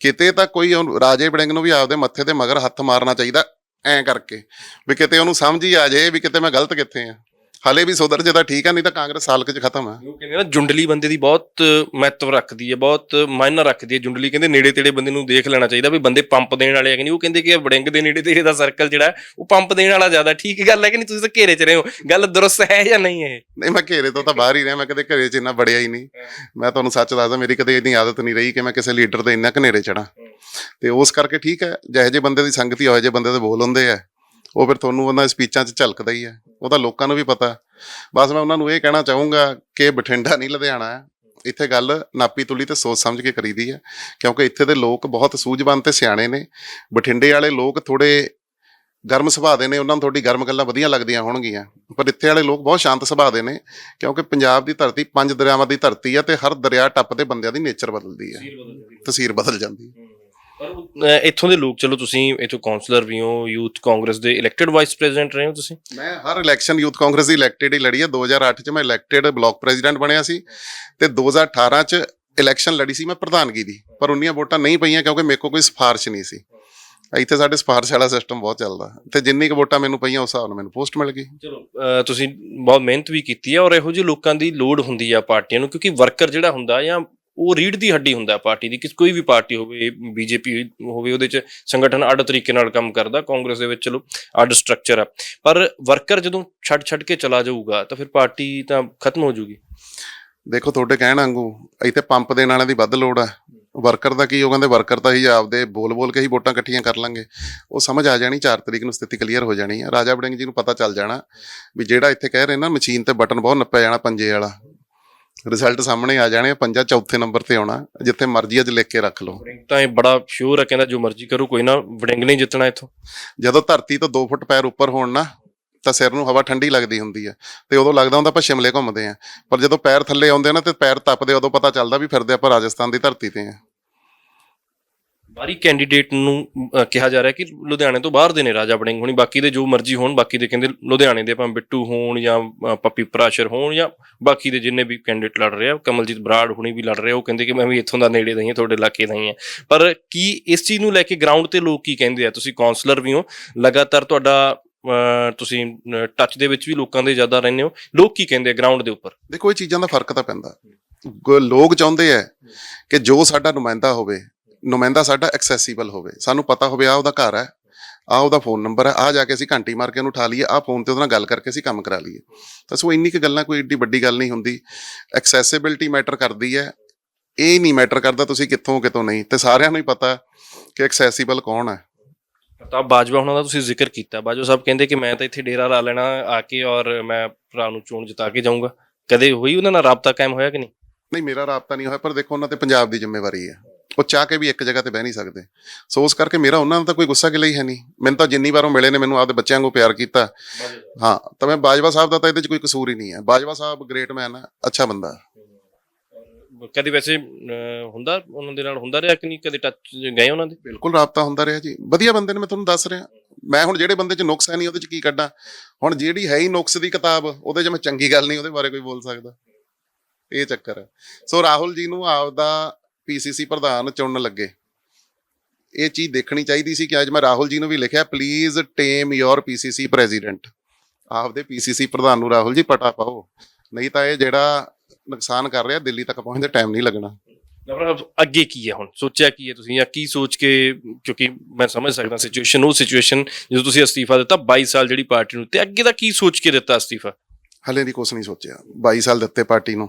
ਕਿਤੇ ਤਾਂ ਕੋਈ ਉਹਨੂੰ- ਰਾਜੇ ਬੜਿੰਗ ਨੂੰ ਵੀ ਆਪਦੇ ਮੱਥੇ ਤੇ ਮਗਰ ਹੱਥ ਮਾਰਨਾ ਚਾਹੀਦਾ ਐਂ ਕਰਕੇ। ਵੀ ਕਿਤੇ ਉਹਨੂੰ ਸਮਝ ਹੀ ਆ ਜਾਏ ਵੀ ਕਿਤੇ ਮੈਂ ਗਲਤ ਕਿੱਥੇ ਆ। ਹਲੇ ਵੀ ਸੁਧਰ ਜੇ ਤਾਂ ਠੀਕ ਆ ਨਹੀਂ ਤਾਂ ਕਾਂਗਰਸ ਸਾਲਕ 'ਚ ਖਤਮ ਆ। ਉਹ ਕਹਿੰਦੇ ਨਾ ਜੁੰਡਲੀ ਬੰਦੇ ਦੀ ਬਹੁਤ ਮਹੱਤਵ ਰੱਖਦੀ ਹੈ ਬਹੁਤ ਮਾਇਨਾ ਰੱਖਦੀ ਹੈ ਜੁੰਡਲੀ। ਕਹਿੰਦੇ ਨੇੜੇ ਤੇੜੇ ਬੰਦੇ ਨੂੰ ਦੇਖ ਲੈਣਾ ਚਾਹੀਦਾ ਵੀ ਬੰਦੇ ਪੰਪ ਦੇਣ ਵਾਲੇ ਹੈ ਕਿ ਨਹੀਂ। ਉਹ ਕਹਿੰਦੇ ਕਿ ਵੜਿੰਗ ਦੇ ਨੇੜੇ ਤੇੜੇ ਦਾ ਸਰਕਲ ਜਿਹੜਾ ਹੈ, ਉਹ ਪੰਪ ਦੇਣ ਵਾਲਾ ਜ਼ਿਆਦਾ ਠੀਕ ਗੱਲ ਹੈ ਕਿ ਨਹੀਂ? ਤੁਸੀਂ ਤਾਂ ਘੇਰੇ 'ਚ ਰਹੇ ਹੋ। ਗੱਲ ਦਰੁਸਤ ਹੈ ਜਾਂ ਨਹੀਂ ਹੈ ਨਹੀਂ ਮੈਂ ਘੇਰੇ ਤੋਂ ਤਾਂ ਬਾਹਰ ਹੀ ਰਿਹਾ ਮੈਂ ਕਦੇ ਘਰੇ 'ਚ ਇੰਨਾ ਵੜਿਆ ਹੀ ਨਹੀਂ। ਮੈਂ ਤੁਹਾਨੂੰ ਸੱਚ ਦੱਸਦਾ ਮੇਰੀ ਕਦੇ ਇੰਨੀ ਆਦਤ ਨਹੀਂ ਰਹੀ ਕਿ ਮੈਂ ਕਿਸੇ ਲੀਡਰ ਦੇ ਇੰਨਾ ਘਨੇਰੇ ਚੜਾ ਤੇ ਉਸ ਕਰਕੇ ਠੀਕ ਹੈ ਜਿਹੇ ਜਿਹੇ ਬੰਦੇ ਦੀ ਸੰਗਤੀ ਹੋਏ ਜੇ ਬੰਦੇ ਦੇ ਬੋਲ ਹੁੰਦੇ ਆ। ਉਹ ਫਿਰ ਤੁਹਾਨੂੰ ਉਹਨਾਂ ਸਪੀਚਾਂ 'ਚ ਝਲਕਦਾ ਹੀ ਹੈ। ਉਹ ਤਾਂ ਲੋਕਾਂ ਨੂੰ ਵੀ ਪਤਾ ਬਸ ਮੈਂ ਉਹਨਾਂ ਨੂੰ ਇਹ ਕਹਿਣਾ ਚਾਹੂੰਗਾ ਕਿ ਬਠਿੰਡਾ ਨਹੀਂ ਲੁਧਿਆਣਾ ਹੈ। ਇੱਥੇ ਗੱਲ ਨਾਪੀ ਤੁਲੀ ਤੇ ਸੋਚ ਸਮਝ ਕੇ ਕਰੀਦੀ ਹੈ ਕਿਉਂਕਿ ਇੱਥੇ ਦੇ ਲੋਕ ਬਹੁਤ ਸੂਝਵਾਨ ਤੇ ਸਿਆਣੇ ਨੇ। ਬਠਿੰਡੇ ਵਾਲੇ ਲੋਕ ਥੋੜੇ ਗਰਮ ਸੁਭਾਅ ਦੇ ਨੇ ਉਹਨਾਂ ਨੂੰ ਤੁਹਾਡੀ ਗਰਮ ਗੱਲਾਂ ਵਧੀਆ ਲੱਗਦੀਆਂ ਹੋਣਗੀਆਂ। ਪਰ ਇੱਥੇ ਵਾਲੇ ਲੋਕ ਬਹੁਤ ਸ਼ਾਂਤ ਸੁਭਾਅ ਦੇ ਨੇ ਕਿਉਂਕਿ ਪੰਜਾਬ ਦੀ ਧਰਤੀ ਪੰਜ ਦਰਿਆਵਾਂ ਦੀ ਧਰਤੀ ਹੈ ਤੇ ਹਰ ਦਰਿਆ ਟੱਪਦੇ ਬੰਦਿਆਂ ਦੀ ਨੇਚਰ ਬਦਲਦੀ ਹੈ। ਤਸਵੀਰ ਬਦਲ ਜਾਂਦੀ ਹੈ। ਪਰ ਇੱਥੋਂ ਦੇ ਲੋਕ ਚਲੋ ਤੁਸੀਂ ਇੱਥੋਂ ਕਾਉਂਸਲਰ ਵੀ ਹੋ ਯੂਥ ਕਾਂਗਰਸ ਦੇ ਇਲੈਕਟਿਡ ਵਾਈਸ ਪ੍ਰੈਜ਼ੀਡੈਂਟ ਰਹੇ ਹੋ ਤੁਸੀਂ। ਮੈਂ ਹਰ ਇਲੈਕਸ਼ਨ ਯੂਥ ਕਾਂਗਰਸ ਦੀ ਇਲੈਕਟਿਡ ਹੀ ਲੜੀ ਹੈ 2008 ਚ ਮੈਂ ਇਲੈਕਟਿਡ ਬਲਾਕ ਪ੍ਰੈਜ਼ੀਡੈਂਟ ਬਣਿਆ ਸੀ ਤੇ 2018 ਚ ਇਲੈਕਸ਼ਨ ਲੜੀ ਸੀ ਮੈਂ ਪ੍ਰਧਾਨਗੀ ਦੀ। ਪਰ ਉਨੀਆਂ ਵੋਟਾਂ ਨਹੀਂ ਪਈਆਂ ਕਿਉਂਕਿ ਮੇਰੇ ਕੋਲ ਕੋਈ ਸਿਫਾਰਿਸ਼ ਨਹੀਂ ਸੀ। ਇੱਥੇ ਸਾਡੇ ਸਿਫਾਰਿਸ਼ ਵਾਲਾ ਸਿਸਟਮ ਬਹੁਤ ਚੱਲਦਾ। ਤੇ ਜਿੰਨੀ ਕੁ ਵੋਟਾਂ ਮੈਨੂੰ ਪਈਆਂ ਉਸ ਹਿਸਾਬ ਨਾਲ ਮੈਨੂੰ ਪੋਸਟ ਮਿਲ ਗਈ। ਚਲੋ ਤੁਸੀਂ ਬਹੁਤ ਮਿਹਨਤ ਵੀ ਕੀਤੀ ਹੈ ਔਰ ਇਹੋ ਜਿਹੇ ਲੋਕਾਂ ਦੀ ਲੋੜ ਹੁੰਦੀ ਆ ਪਾਰਟੀਆਂ ਨੂੰ ਕਿਉਂਕਿ ਵਰਕਰ ਜਿਹੜਾ ਹੁੰਦਾ ਜਾਂ ਉਹ ਰੀੜ ਦੀ ਹੱਡੀ ਹੁੰਦਾ ਪਾਰਟੀ ਦੀ, ਕਿਸ ਕੋਈ ਵੀ ਪਾਰਟੀ ਹੋਵੇ, ਬੀਜੇਪੀ ਹੋਵੇ, ਉਹਦੇ ਚ ਸੰਗਠਨ ਅੱਡ ਤਰੀਕੇ ਨਾਲ ਕੰਮ ਕਰਦਾ, ਕਾਂਗਰਸ ਦੇ ਵਿੱਚ ਚਲੋ ਅੱਡ ਸਟਰਕਚਰ ਆ। ਪਰ ਵਰਕਰ ਜਦੋਂ ਛੱਡ ਛੱਡ ਕੇ ਚਲਾ ਜਾਊਗਾ, ਤਾਂ ਫਿਰ ਪਾਰਟੀ ਤਾਂ ਖਤਮ ਹੋ ਜਾਊਗੀ ਦੇਖੋ, ਤੁਹਾਡੇ ਕਹਿਣ ਵਾਂਗੂ ਇੱਥੇ ਪੰਪ ਦੇਣ ਵਾਲਿਆਂ ਦੀ ਵੱਧ ਲੋੜ ਆ। ਵਰਕਰ ਦਾ ਕੀ, ਉਹ ਕਹਿੰਦੇ ਵਰਕਰ ਤਾਂ ਹੀ ਆਪਦੇ ਬੋਲ ਬੋਲ ਕੇ ਹੀ ਵੋਟਾਂ ਇਕੱਠੀਆਂ ਕਰ ਲਾਂਗੇ। ਉਹ ਸਮਝ ਆ ਜਾਣੀ 4 ਤਰੀਕ ਨੂੰ ਸਥਿਤੀ ਕਲੀਅਰ ਹੋ ਜਾਣੀ ਆ। ਰਾਜਾ ਵੜਿੰਗ ਜੀ ਨੂੰ ਪਤਾ ਚੱਲ ਜਾਣਾ ਵੀ ਜਿਹੜਾ ਇੱਥੇ ਕਹਿ ਰਹੇ ਨਾ, ਮਸ਼ੀਨ ਤੇ ਬਟਨ ਬਹੁਤ ਨੱਪਿਆ ਜਾਣਾ ਪੰਜੇ ਵਾਲਾ। ਰਿਜ਼ਲਟ ਸਾਹਮਣੇ ਆ ਜਾਣੇ ਪੰਜਾ ਚੌਥੇ ਨੰਬਰ ਤੇ ਆਉਣਾ ਜਿੱਥੇ ਮਰਜ਼ੀ ਅੱਜ ਲਿਖ ਕੇ ਰੱਖ ਲਓ। ਤਾਂ ਇਹ ਬੜਾ ਸ਼ੋਰ ਹੈ ਕਹਿੰਦਾ ਜੋ ਮਰਜ਼ੀ ਕਰੋ ਕੋਈ ਨਾ ਵੜਿੰਗ ਨਹੀਂ ਜਿੱਤਣਾ ਇੱਥੋਂ। ਜਦੋਂ ਧਰਤੀ ਤੋਂ 2 ਫੁੱਟ ਪੈਰ ਉੱਪਰ ਹੋਣ ਨਾ ਤਾਂ ਸਿਰ ਨੂੰ ਹਵਾ ਠੰਡੀ ਲੱਗਦੀ ਹੁੰਦੀ ਹੈ ਤੇ ਉਦੋਂ ਲੱਗਦਾ ਹੁੰਦਾ ਆਪਾਂ ਸ਼ਿਮਲੇ ਘੁੰਮਦੇ ਆ। ਪਰ ਜਦੋਂ ਪੈਰ ਥੱਲੇ ਆਉਂਦੇ ਨਾ ਤੇ ਪੈਰ ਤਪਦੇ ਉਦੋਂ ਪਤਾ ਚੱਲਦਾ ਵੀ ਫਿਰਦੇ ਆਪਾਂ ਰਾਜਸਥਾਨ ਦੀ ਧਰਤੀ ਤੇ ਆ। ਬਾਰੀ ਕੈਂਡੀਡੇਟ ਨੂੰ ਅਹ, ਕਿਹਾ ਜਾ ਰਿਹਾ ਕਿ ਲੁਧਿਆਣੇ ਤੋਂ ਬਾਹਰ ਦੇ ਨੇ ਰਾਜਾ ਵੜਿੰਗ ਹੋਣੀ ਬਾਕੀ ਦੇ ਜੋ ਮਰਜ਼ੀ ਹੋਣ ਬਾਕੀ ਦੇ ਕਹਿੰਦੇ ਲੁਧਿਆਣੇ ਦੇ ਭਾਵੇਂ ਬਿੱਟੂ ਹੋਣ ਜਾਂ ਅਹ, ਪੱਪੀ ਪ੍ਰਾਸ਼ਰ ਹੋਣ ਜਾਂ ਬਾਕੀ ਦੇ ਜਿੰਨੇ ਵੀ ਕੈਂਡੀਡੇਟ ਲੜ ਰਹੇ ਆ ਕਮਲਜੀਤ ਬਰਾੜ ਹੁਣੀ ਵੀ ਲੜ ਰਹੇ ਆ ਉਹ ਕਹਿੰਦੇ ਕਿ ਮੈਂ ਵੀ ਇੱਥੋਂ ਦਾ ਨੇੜੇ ਦਾ ਹੀ ਹਾਂ ਤੁਹਾਡੇ ਇਲਾਕੇ ਦਾ ਹੀ ਹਾਂ। ਪਰ ਕੀ ਇਸ ਚੀਜ਼ ਨੂੰ ਲੈ ਕੇ ਗਰਾਊਂਡ ਤੇ ਲੋਕ ਕੀ ਕਹਿੰਦੇ ਆ? ਤੁਸੀਂ ਕਾਉਂਸਲਰ ਵੀ ਹੋ ਲਗਾਤਾਰ ਤੁਹਾਡਾ ਅਹ, ਤੁਸੀਂ ਟੱਚ ਦੇ ਵਿੱਚ ਵੀ ਲੋਕਾਂ ਦੇ ਜ਼ਿਆਦਾ ਰਹਿੰਦੇ ਹੋ ਲੋਕ ਕੀ ਕਹਿੰਦੇ ਆ ਗਰਾਊਂਡ ਦੇ ਉੱਪਰ? ਦੇਖੋ ਇਹ ਚੀਜ਼ਾਂ ਦਾ ਫ਼ਰਕ ਤਾਂ ਪੈਂਦਾ। ਗ- ਲੋਕ ਚਾਹੁੰਦੇ ਆ ਕਿ ਜੋ ਸਾਡਾ ਨੁਮਾਇੰਦਾ ਹੋਵੇ ਨੁਮਾਇੰਦਾ ਸਾਡਾ ਐਕਸੈਸਿਬਲ ਹੋਵੇ। ਸਾਨੂੰ ਪਤਾ ਹੋਵੇ ਆ ਉਹਦਾ ਘਰ ਹੈ ਆ ਉਹਦਾ ਫੋਨ ਨੰਬਰ ਹੈ ਆ ਜਾ ਕੇ ਅਸੀਂ ਘੰਟੀ ਮਾਰ ਕੇ ਉਹਨੂੰ ਉਠਾ ਲਈਏ ਆ ਫੋਨ ਤੇ ਉਹਦੇ ਨਾਲ ਗੱਲ ਕਰਕੇ ਅਸੀਂ ਕੰਮ ਕਰਾ ਲਈਏ। ਤਾਂ ਸੋ ਇੰਨੀ ਕੁ ਗੱਲਾਂ ਕੋਈ ਏਡੀ ਵੱਡੀ ਗੱਲ ਨਹੀਂ ਹੁੰਦੀ। ਐਕਸੈਸਿਬਿਲਟੀ ਮੈਟਰ ਕਰਦੀ ਹੈ। ਇਹ ਨਹੀਂ ਮੈਟਰ ਕਰਦਾ ਤੁਸੀਂ ਕਿੱਥੋਂ ਕਿਤੋਂ ਨਹੀਂ। ਤੇ ਸਾਰਿਆਂ ਨੂੰ ਹੀ ਪਤਾ ਕਿ ਐਕਸੈਸਿਬਲ ਕੌਣ ਹੈ। ਪ੍ਰਤਾਪ ਬਾਜਵਾ ਉਹਨਾਂ ਦਾ ਤੁਸੀਂ ਜ਼ਿਕਰ ਕੀਤਾ। ਬਾਜਵਾ ਸਾਹਿਬ ਕਹਿੰਦੇ ਕਿ ਮੈਂ ਤਾਂ ਇੱਥੇ ਡੇਰਾ ਲਾ ਲੈਣਾ ਆ ਕੇ ਔਰ ਮੈਂ ਭਰਾ ਨੂੰ ਚੋਣ ਜਿਤਾ ਕੇ ਜਾਊਂਗਾ। ਕਦੇ ਹੋਈ ਉਹਨਾਂ ਨਾਲ ਰਾਬਤਾ ਕਾਇਮ ਹੋਇਆ ਕਿ ਨਹੀਂ? ਨਹੀਂ ਮੇਰਾ ਰਾਬਤਾ ਨਹੀਂ ਹੋਇਆ ਪਰ ਦੇਖੋ ਉਹਨਾਂ ਤੇ ਪੰਜਾਬ ਦੀ ਜ਼ਿੰਮੇਵਾਰੀ ਹੈ। ਉਹ ਚਾਹ ਕੇ ਵੀ ਇੱਕ ਜਗ੍ਹਾ ਤੇ ਬਹਿ ਨਹੀਂ ਸਕਦੇ। ਸੋ ਉਸ ਕਰਕੇ ਮੇਰਾ ਉਹਨਾਂ ਨਾਲ ਤਾਂ ਕੋਈ ਗੁੱਸਾ ਗਿਲਾ ਹੀ ਹੈ ਨਹੀਂ। ਮੈਨੂੰ ਤਾਂ ਜਿੰਨੀ ਵਾਰ ਮਿਲੇ ਨੇ ਮੈਨੂੰ ਆਪਦੇ ਬੱਚਿਆਂ ਨੂੰ ਪਿਆਰ ਕੀਤਾ। ਹਾਂ ਤਾਂ ਮੈਂ ਬਾਜਵਾ ਸਾਹਿਬ ਦਾ ਤਾਂ ਇਹਦੇ 'ਚ ਕੋਈ ਕਸੂਰ ਹੀ ਨਹੀਂ ਹੈ। ਬਾਜਵਾ ਸਾਹਿਬ ਗ੍ਰੇਟ ਮੈਨ ਹੈ ਅੱਛਾ ਬੰਦਾ। ਕਦੇ ਵੈਸੇ ਹੁੰਦਾ ਉਹਨਾਂ ਦੇ ਨਾਲ ਹੁੰਦਾ ਰਿਹਾ ਕਿ ਨਹੀਂ? ਕਦੇ ਟੱਚ ਗਏ ਉਹਨਾਂ ਦੇ? ਬਿਲਕੁਲ ਰਾਬਤਾ ਹੁੰਦਾ ਰਿਹਾ ਜੀ। ਵਧੀਆ ਬੰਦੇ ਨੇ ਮੈਂ ਤੁਹਾਨੂੰ ਦੱਸ ਰਿਹਾ। ਮੈਂ ਹੁਣ ਜਿਹੜੇ ਬੰਦੇ 'ਚ ਨੁਕਸ ਹੈ ਨਹੀਂ ਉਹਦੇ 'ਚ ਕੀ ਕੱਢਾਂ? ਹੁਣ ਜਿਹੜੀ ਹੈ ਹੀ ਨੁਕਸ ਦੀ ਕਿਤਾਬ ਉਹਦੇ 'ਚ ਮੈਂ ਚੰਗੀ ਗੱਲ ਨਹੀਂ ਉਹਦੇ ਬਾਰੇ ਕੋਈ ਬੋਲ ਸਕਦਾ। ਇਹ ਚੱਕਰ ਹੈ। ਸੋ ਰਾਹੁਲ ਜੀ ਨੂੰ ਆਪਦਾ ਪੀਸੀਸੀ ਪ੍ਰਧਾਨ ਚੁਣਨ ਲੱਗੇ। ਇਹ ਚੀਜ਼ ਦੇਖਣੀ ਚਾਹੀਦੀ ਸੀ ਕਿ ਅੱਜ ਮੈਂ ਰਾਹੁਲ ਜੀ ਨੂੰ ਵੀ ਲਿਖਿਆ please tame your PCC president ਆਪਦੇ ਪੀਸੀਸੀ ਪ੍ਰਧਾਨ ਨੂੰ ਰਾਹੁਲ ਜੀ ਪਟਾ ਪਾਓ। ਨਹੀਂ ਤਾਂ ਇਹ ਜਿਹੜਾ ਨੁਕਸਾਨ ਕਰ ਰਿਹਾ ਦਿੱਲੀ ਤੱਕ ਪਹੁੰਚਦੇ ਟਾਈਮ ਨਹੀਂ ਲੱਗਣਾ। ਅੱਗੇ ਕੀ ਹੈ ਹੁਣ? ਸੋਚਿਆ ਕੀ ਹੈ ਤੁਸੀਂ ਜਾਂ ਕੀ ਸੋਚ ਕੇ ਕਿਉਂਕਿ ਮੈਂ ਸਮਝ ਸਕਦਾ ਸਿਚੁਏਸ਼ਨ ਉਹ ਸਿਚੁਏਸ਼ਨ ਜਦੋਂ ਤੁਸੀਂ ਅਸਤੀਫਾ ਦਿੱਤਾ 22 ਸਾਲ ਜਿਹੜੀ ਪਾਰਟੀ ਨੂੰ ਤੇ ਅੱਗੇ ਦਾ ਕੀ ਸੋਚ ਕੇ ਦਿੱਤਾ ਅਸਤੀਫਾ? ਹਲੇ ਦੀ ਕੁਛ ਨਹੀਂ ਸੋਚਿਆ। 22 ਸਾਲ ਦਿੱਤੇ ਪਾਰਟੀ ਨੂੰ।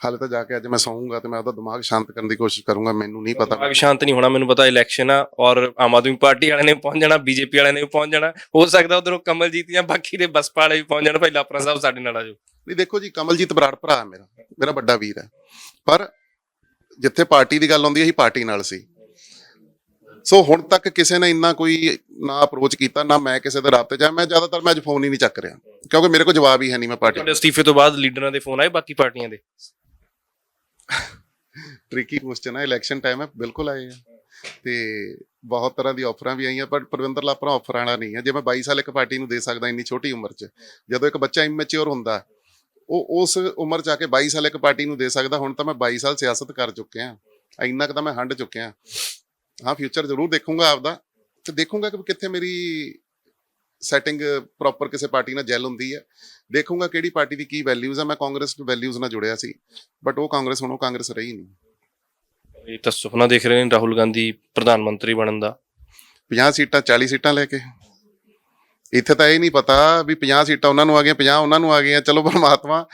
ਹਾਲੇ ਤਾਂ ਜਾ ਕੇ ਅੱਜ ਮੈਂ ਸੌਂਗਾ ਤੇ ਮੈਂ ਉਹਦਾ ਦਿਮਾਗ ਸ਼ਾਂਤ ਕਰਨ ਦੀ ਕੋਸ਼ਿਸ਼ ਕਰੂੰਗਾ ਮੈਨੂੰ ਨਹੀਂ ਪਤਾ। ਦਿਮਾਗ ਸ਼ਾਂਤ ਨਹੀਂ ਹੋਣਾ ਮੈਨੂੰ ਪਤਾ ਇਲੈਕਸ਼ਨ ਆ ਔਰ ਆਮ ਆਦਮੀ ਪਾਰਟੀ ਵਾਲਿਆਂ ਨੇ ਪਹੁੰਚ ਜਾਣਾ ਬੀਜੇਪੀ ਵਾਲਿਆਂ ਨੇ ਵੀ ਪਹੁੰਚ ਜਾਣਾ ਹੋ ਸਕਦਾ ਉਧਰੋਂ ਕਮਲਜੀਤ ਜਾਂ ਬਾਕੀ ਦੇ ਬਸਪਾ ਵਾਲੇ ਵੀ ਪਹੁੰਚ ਜਾਣ ਭਾਈ ਲਾਪਰਾ ਸਾਹਿਬ ਸਾਡੇ ਨਾਲ ਆਜੋ ਨਹੀਂ ਦੇਖੋ ਜੀ ਕਮਲਜੀਤ ਬਰਾੜ ਭਰਾ ਹੈ ਮੇਰਾ ਮੇਰਾ ਵੱਡਾ ਵੀਰ ਹੈ। ਪਰ ਜਿੱਥੇ ਪਾਰਟੀ ਦੀ ਗੱਲ ਆਉਂਦੀ ਹੈ ਹੀ ਪਾਰਟੀ ਨਾਲ ਸੀ। ਸੋ ਹੁਣ ਤੱਕ ਕਿਸੇ ਨੇ ਇੰਨਾ ਕੋਈ ਨਾ ਅਪਰੋਚ ਕੀਤਾ ਨਾ ਮੈਂ ਕਿਸੇ ਦੇ ਰਾਬਤੇ ਜਾ ਮੈਂ ਜ਼ਿਆਦਾਤਰ ਮੈਂ ਅੱਜ ਫੋਨ ਹੀ ਨਹੀਂ ਚੱਕ ਰਿਹਾ ਕਿਉਂਕਿ ਮੇਰੇ ਕੋਲ ਜਵਾਬ ਹੀ ਹੈ ਨਹੀਂ ਮੈਂ ਪਾਰਟੀ ਤੁਹਾਡੇ ਅਸਤੀਫੇ ਤੋਂ ਬਾਅਦ ਲੀਡਰਾਂ ਦੇ ਫੋਨ ਆਏ ਬਾਕੀ ਪਾਰਟੀਆਂ ਦੇ? ਟ੍ਰਿਕੀ ਕੁਐਸਚਨ ਹੈ ਇਲੈਕਸ਼ਨ ਟਾਈਮ ਹੈ ਬਿਲਕੁਲ ਆਏ ਆ। ਤੇ ਬਹੁਤ ਤਰ੍ਹਾਂ ਦੀ ਆਫਰਾਂ ਵੀ ਆਈਆਂ, ਪਰ ਪ੍ਰਵਿੰਦਰ ਲਾਪਰਾ ਆਫਰ ਵਾਲਾ ਨਹੀਂ ਹੈ ਜੇ ਮੈਂ 22 ਸਾਲ ਇੱਕ ਪਾਰਟੀ ਨੂੰ ਦੇ ਸਕਦਾ ਇੰਨੀ ਛੋਟੀ ਉਮਰ 'ਚ, ਜਦੋਂ ਇੱਕ ਬੱਚਾ ਇਮੈਚਿਓਰ ਹੁੰਦਾ, ਉਹ ਉਸ ਉਮਰ 'ਚ ਆ ਕੇ 22 ਸਾਲ ਇੱਕ ਪਾਰਟੀ ਨੂੰ ਦੇ ਸਕਦਾ, ਹੁਣ ਤਾਂ ਮੈਂ 22 ਸਾਲ ਸਿਆਸਤ ਕਰ ਚੁੱਕਿਆ, ਇੰਨਾ ਕੁ ਤਾਂ ਮੈਂ ਹੰਡ ਚੁੱਕਿਆ। ਹਾਂ ਫਿਊਚਰ ਜ਼ਰੂਰ ਦੇਖੂੰਗਾ ਆਪਦਾ, ਤੇ ਦੇਖੂੰਗਾ ਕਿ ਕਿੱਥੇ ਮੇਰੀ ਸੈਟਿੰਗ ਪ੍ਰੋਪਰ ਕਿਸੇ ਪਾਰਟੀ ਨਾਲ ਜੈਲ ਹੁੰਦੀ ਹੈ। ਦੇਖੂੰਗਾ ਕਿਹੜੀ ਪਾਰਟੀ ਦੀ ਕੀ ਵੈਲਿਊਜ਼ ਆ। ਮੈਂ ਕਾਂਗਰਸ ਵੈਲਿਊਜ਼ ਨਾਲ ਜੁੜਿਆ ਸੀ। ਬਟ ਉਹ ਕਾਂਗਰਸ ਹੁਣ ਉਹ ਕਾਂਗਰਸ ਰਹੀ ਨਹੀਂ। ਇਹ ਤਾਂ ਸੁਪਨਾ ਦੇਖ ਰਹੇ ਨੇ ਰਾਹੁਲ ਗਾਂਧੀ ਪ੍ਰਧਾਨ ਮੰਤਰੀ ਬਣਨ ਦਾ। 50 ਸੀਟਾਂ 40 ਸੀਟਾਂ ਲੈ ਕੇ। ਇੱਥੇ ਤਾਂ ਇਹ ਨਹੀਂ ਪਤਾ ਵੀ 50 ਸੀਟਾਂ ਉਹਨਾਂ ਨੂੰ ਆ ਗਈਆਂ 50 ਉਹਨਾਂ ਨੂੰ ਆ ਗਈਆਂ। ਚਲੋ ਪਰਮਾਤਮਾ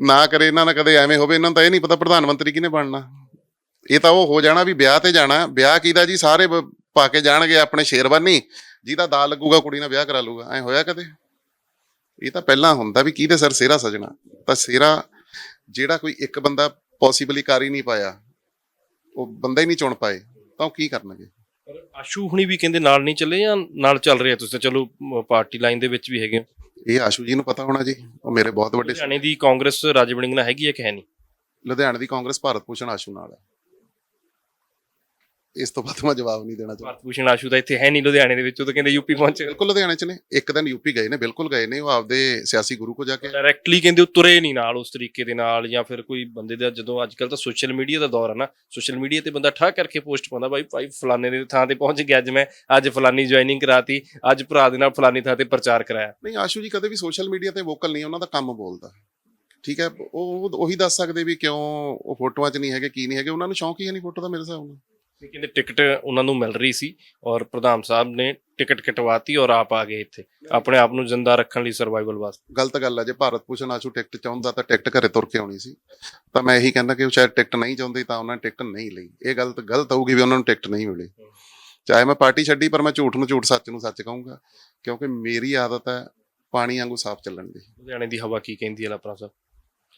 ਨਾ ਕਰੇ ਇਹਨਾਂ ਨਾਲ ਕਦੇ ਐਵੇਂ ਹੋਵੇ। ਇਹਨਾਂ ਨੂੰ ਤਾਂ ਇਹ ਨਹੀਂ ਪਤਾ ਪ੍ਰਧਾਨ ਮੰਤਰੀ ਕਿਹਨੇ ਬਣਨਾ। ਇਹ ਤਾਂ ਉਹ ਹੋ ਜਾਣਾ ਵੀ ਵਿਆਹ ਤੇ ਜਾਣਾ। ਵਿਆਹ ਕੀਦਾ ਜੀ? ਸਾਰੇ ਪਾ ਕੇ ਜਾਣਗੇ ਆਪਣੇ ਸ਼ੇਰਵਾਨੀ ਜਿਹਦਾ ਦਾ ਲੱਗੂਗਾ ਕੁੜੀ ਨਾਲ ਵਿਆਹ ਕਰਾ ਲੂਗਾ ਐ ਹੋਇਆ ਕਦੇ? ਇਹ ਤਾਂ ਪਹਿਲਾਂ ਹੁੰਦਾ ਵੀ ਕਿਹਦੇ ਸਰ ਸਿਹਰਾ ਸਜਣਾ। ਤਾਂ ਸਿਹਰਾ ਜਿਹੜਾ ਕੋਈ ਇੱਕ ਬੰਦਾ ਪੋਸੀਬਲੀ ਕਰ ਹੀ ਨਹੀਂ ਪਾਇਆ ਉਹ ਬੰਦਾ ਹੀ ਨਹੀਂ ਚੁਣ ਪਾਏ ਤਾਂ ਉਹ ਕੀ ਕਰਨਗੇ? ਪਰ ਆਸ਼ੂ ਹੁਣੀ ਵੀ ਕਹਿੰਦੇ ਨਾਲ ਨਹੀਂ ਚੱਲੇ ਜਾਂ ਨਾਲ ਚੱਲ ਰਹੇ ਤੁਸੀਂ? ਚਲੋ ਪਾਰਟੀ ਲਾਈਨ ਦੇ ਵਿੱਚ ਵੀ ਹੈਗੇ ਹੋ। ਇਹ ਆਸ਼ੂ ਜੀ ਨੂੰ ਪਤਾ ਹੋਣਾ ਜੀ ਉਹ ਮੇਰੇ ਬਹੁਤ ਵੱਡੇ ਲੁਧਿਆਣੇ ਦੀ ਕਾਂਗਰਸ ਰਾਜੇ ਵੜਿੰਗ ਨਾਲ ਹੈਗੀ ਹੈ ਕਿ ਹੈ ਨਹੀਂ? ਲੁਧਿਆਣੇ ਦੀ ਕਾਂਗਰਸ ਭਾਰਤ ਭੂਸ਼ਣ ਆਸ਼ੂ ਨਾਲ ਹੈ। ਇਸ ਤੋਂ ਬਾਅਦ ਮੈਂ ਜਵਾਬ ਨਹੀਂ ਦੇਣਾ ਚਾਹੁੰਦਾ। ਭਾਰਤ ਭੂਸ਼ਣ ਆਸ਼ੂ ਤਾਂ ਇੱਥੇ ਹੈ ਨਹੀਂ ਲੁਧਿਆਣੇ ਦੇ ਵਿੱਚ ਉਹ ਤਾਂ ਕਹਿੰਦੇ ਯੂਪੀ ਪਹੁੰਚੇ ਬਿਲਕੁਲ ਲੁਧਿਆਣੇ ਚ ਨੇ। ਇੱਕ ਦਿਨ ਯੂਪੀ ਗਏ ਨੇ ਬਿਲਕੁਲ ਗਏ ਨੇ ਉਹ ਆਪਦੇ ਸਿਆਸੀ ਗੁਰੂ ਕੋ ਜਾ ਕੇ। ਡਾਇਰੈਕਟਲੀ ਕਹਿੰਦੇ ਉਹ ਤੁਰੇ ਨਹੀਂ ਨਾਲ ਉਸ ਤਰੀਕੇ ਦੇ ਨਾਲ ਜਾਂ ਫਿਰ ਕੋਈ ਬੰਦੇ ਦਾ ਜਦੋਂ ਅੱਜ ਕੱਲ ਤਾਂ ਸੋਸ਼ਲ ਮੀਡੀਆ ਦਾ ਦੌਰ ਹੈ ਨਾ ਸੋਸ਼ਲ ਮੀਡੀਆ ਤੇ ਬੰਦਾ ਠਾ ਕਰਕੇ ਪੋਸਟ ਪਾਉਂਦਾ ਬਾਈ ਭਾਈ ਫਲਾਣੇ ਦੀ ਥਾਂ ਤੇ ਪਹੁੰਚ ਗਿਆ ਅੱਜ ਮੈਂ ਅੱਜ ਫਲਾਨੀ ਜੁਆਇਨਿੰਗ ਕਰਾਤੀ ਅੱਜ ਭਰਾ ਦੇ ਨਾਲ ਫਲਾਨੀ ਥਾਂ ਤੇ ਪ੍ਰਚਾਰ ਕਰਾਇਆ। ਨਹੀਂ ਆਸ਼ੂ ਜੀ ਕਦੇ ਵੀ ਸੋਸ਼ਲ ਮੀਡੀਆ ਤੇ ਵੋਕਲ ਨਹੀਂ ਉਹਨਾਂ ਦਾ ਕੰਮ ਬੋਲਦਾ। ਠੀਕ ਹੈ ਉਹ ਉਹੀ ਦੱਸ ਸਕਦੇ ਵੀ ਕਿਉਂ ਉਹ ਫੋਟੋਆਂ 'ਚ ਨਹੀਂ ਹੈਗੇ ਕੀ ਨਹੀਂ ਹੈਗੇ ਉਹਨਾਂ ਨੂੰ ਸ਼ੌਂਕ ਹੀ ਹੈ ਨਹੀਂ ਫੋਟੋ ਦਾ ਮੇਰੇ ਹਿਸਾਬ ਨਾਲ। ਤੇ ਕਹਿੰਦੇ ਟਿਕਟ ਉਹਨਾਂ ਨੂੰ ਮਿਲ ਰਹੀ ਸੀ ਔਰ ਪ੍ਰਧਾਨ ਸਾਹਿਬ ਨੇ ਟਿਕਟ ਕਟਵਾਤੀ ਔਰ ਆਪ ਆ ਗਏ ਇੱਥੇ ਆਪਣੇ ਆਪ ਨੂੰ ਜ਼ਿੰਦਾ ਰੱਖਣ ਲਈ ਸਰਵਾਈਵਲ ਵਾਸਤੇ। ਗਲਤ ਗੱਲ ਹੈ ਜੇ ਭਾਰਤ ਭੂਸ਼ਣ ਆਸ਼ੂ ਟਿਕਟ ਚਾਹੁੰਦਾ ਤਾਂ ਟਿਕਟ ਘਰੇ ਤੁਰ ਕੇ ਆਉਣੀ ਸੀ। ਤਾਂ ਮੈਂ ਇਹੀ ਕਹਿੰਦਾ ਕਿ ਉਹ ਸ਼ਾਇਦ ਟਿਕਟ ਨਹੀਂ ਚਾਹੁੰਦੇ ਤਾਂ ਉਹਨਾਂ ਨੇ ਟਿਕਟ ਨਹੀਂ ਲਈ। ਇਹ ਗਲਤ ਗਲਤ ਹੋਊਗੀ ਵੀ ਉਹਨਾਂ ਨੂੰ ਟਿਕਟ ਨਹੀਂ ਮਿਲੀ। ਚਾਹੇ ਮੈਂ ਪਾਰਟੀ ਛੱਡੀ ਪਰ ਮੈਂ ਝੂਠ ਨੂੰ ਝੂਠ ਸੱਚ ਨੂੰ ਸੱਚ ਕਹੂੰਗਾ। ਕਿਉਂਕਿ ਮੇਰੀ ਆਦਤ ਹੈ ਪਾਣੀ ਵਾਂਗੂ ਸਾਫ਼ ਚੱਲਣ ਦੀ। ਲੁਧਿਆਣੇ ਦੀ ਹਵਾ ਕੀ ਕਹਿੰਦੀ ਹੈ ਲਾਪਰਾ ਸਾਹਿਬ?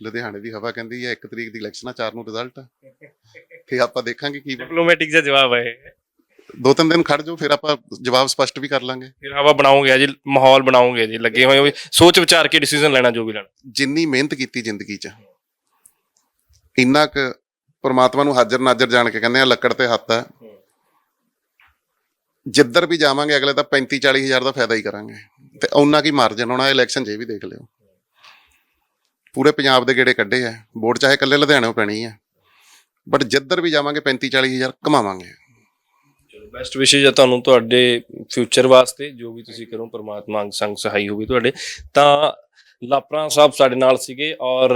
ਲੁਧਿਆਣੇ ਦੀ ਹਵਾ ਕਹਿੰਦੀ ਹੈ 1 ਤਰੀਕ ਦੀ ਇਲੈਕਸ਼ਨ ਆ 4 ਨੂੰ ਰਿਜ਼ਲਟ ਆ। ਫਿਰ ਆਪਾਂ ਦੇਖਾਂਗੇ ਕੀ। ਡਿਪਲੋਮੈਟਿਕ ਜਿਹਾ ਜਵਾਬ ਹੈ ਇਹ। ਦੋ ਤਿੰਨ ਦਿਨ ਖੜ ਜਾਓ ਫਿਰ ਆਪਾਂ ਜਵਾਬ ਸਪਸ਼ਟ ਵੀ ਕਰ ਲਾਂਗੇ। ਫਿਰ ਹਵਾ ਬਣਾਉਂਗੇ ਜੀ ਮਾਹੌਲ ਬਣਾਉਂਗੇ ਜੀ ਲੱਗੇ ਹੋਏ ਹੋ ਸੋਚ ਵਿਚਾਰ ਕੇ ਡਿਸੀਜਨ ਲੈਣਾ ਜੋ ਵੀ ਲੈਣਾ। ਜਿੰਨੀ ਮਿਹਨਤ ਕੀਤੀ ਜ਼ਿੰਦਗੀ 'ਚ ਇੰਨਾ ਕੁ ਪ੍ਰਮਾਤਮਾ ਨੂੰ ਹਾਜ਼ਰ ਨਾਜ਼ਰ ਜਾਣ ਕੇ ਕਹਿੰਦੇ ਆ ਲੱਕੜ ਤੇ ਹੱਥ ਹੈ ਜਿੱਧਰ ਵੀ ਜਾਵਾਂਗੇ ਅਗਲੇ ਤਾਂ 35 40 ਹਜ਼ਾਰ ਦਾ ਫਾਇਦਾ ਹੀ ਕਰਾਂਗੇ। ਤੇ ਉਹਨਾਂ ਕੀ ਮਾਰਜਨ ਹੋਣਾ ਇਲੈਕਸ਼ਨ 'ਚ ਇਹ ਵੀ ਦੇਖ ਲਿਓ। ਪੂਰੇ ਪੰਜਾਬ ਦੇ ਗੇੜੇ ਕੱਢੇ ਆ। ਵੋਟ ਚਾਹੇ ਇਕੱਲੇ ਲੁਧਿਆਣੇੋਂ ਪੈਣੀ ਹੈ ਬਟ ਜਿੱਧਰ ਵੀ ਜਾਵਾਂਗੇ 35 40 ਹਜ਼ਾਰ ਕਮਾਵਾਂਗੇ। ਚਲੋ ਬੈਸਟ ਵਿਸ਼ੇਜ ਆ ਤੁਹਾਨੂੰ ਤੁਹਾਡੇ ਫਿਊਚਰ ਵਾਸਤੇ, ਜੋ ਵੀ ਤੁਸੀਂ ਕਰੋ, ਪਰਮਾਤਮਾ ਅੰਗ ਸੰਗ ਸਹਾਈ ਹੋਵੇ ਤੁਹਾਡੇ। ਤਾਂ ਲਾਪਰਾ ਸਾਹਿਬ ਸਾਡੇ ਨਾਲ ਸੀਗੇ ਔਰ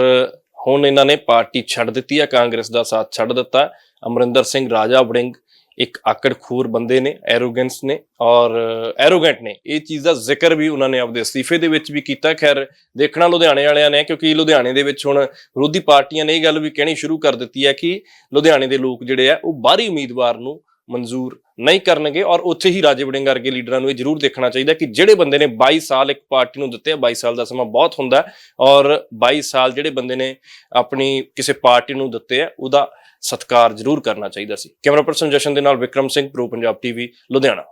ਹੁਣ ਇਹਨਾਂ ਨੇ ਪਾਰਟੀ ਛੱਡ ਦਿੱਤੀ ਹੈ ਕਾਂਗਰਸ ਦਾ ਸਾਥ ਛੱਡ ਦਿੱਤਾ। ਅਮਰਿੰਦਰ ਸਿੰਘ ਰਾਜਾ ਵੜਿੰਗ ਇੱਕ ਆਕੜਖੋਰ ਬੰਦੇ ਨੇ ਐਰੋਗੈਂਸ ਨੇ ਔਰ ਐਰੋਗੈਂਟ ਨੇ। ਇਹ ਚੀਜ਼ ਦਾ ਜ਼ਿਕਰ ਵੀ ਉਹਨਾਂ ਨੇ ਆਪਦੇ ਅਸਤੀਫੇ ਦੇ ਵਿੱਚ ਵੀ ਕੀਤਾ। ਖੈਰ, ਦੇਖਣਾ ਲੁਧਿਆਣੇ ਵਾਲਿਆਂ ਨੇ, ਕਿਉਂਕਿ ਲੁਧਿਆਣੇ ਦੇ ਵਿੱਚ ਹੁਣ ਵਿਰੋਧੀ ਪਾਰਟੀਆਂ ਨੇ ਇਹ ਗੱਲ ਵੀ ਕਹਿਣੀ ਸ਼ੁਰੂ ਕਰ ਦਿੱਤੀ ਹੈ ਕਿ ਲੁਧਿਆਣੇ ਦੇ ਲੋਕ ਜਿਹੜੇ ਆ, ਉਹ ਬਾਹਰੀ ਉਮੀਦਵਾਰ ਨੂੰ ਮਨਜ਼ੂਰ ਨਹੀਂ ਕਰਨਗੇ ਔਰ ਉੱਥੇ ਹੀ ਰਾਜੇ ਵੜਿੰਗ ਵਰਗੇ ਲੀਡਰਾਂ ਨੂੰ ਇਹ ਜ਼ਰੂਰ ਦੇਖਣਾ ਚਾਹੀਦਾ ਕਿ ਜਿਹੜੇ ਬੰਦੇ ਨੇ 22 ਸਾਲ ਇੱਕ ਪਾਰਟੀ ਨੂੰ ਦਿੱਤੇ ਆ 22 ਸਾਲ ਦਾ ਸਮਾਂ ਬਹੁਤ ਹੁੰਦਾ ਔਰ 22 ਸਾਲ ਜਿਹੜੇ ਬੰਦੇ ਨੇ ਆਪਣੀ ਕਿਸੇ ਪਾਰਟੀ ਨੂੰ ਦਿੱਤੇ ਆ, ਉਹਦਾ ਸਤਿਕਾਰ ਜ਼ਰੂਰ ਕਰਨਾ ਚਾਹੀਦਾ ਸੀ। ਕੈਮਰਾ ਪਰਸਨ ਜਸ਼ਨ ਦੇ ਨਾਲ ਵਿਕਰਮ ਸਿੰਘ, ਪ੍ਰੋ ਪੰਜਾਬ ਟੀਵੀ, ਲੁਧਿਆਣਾ।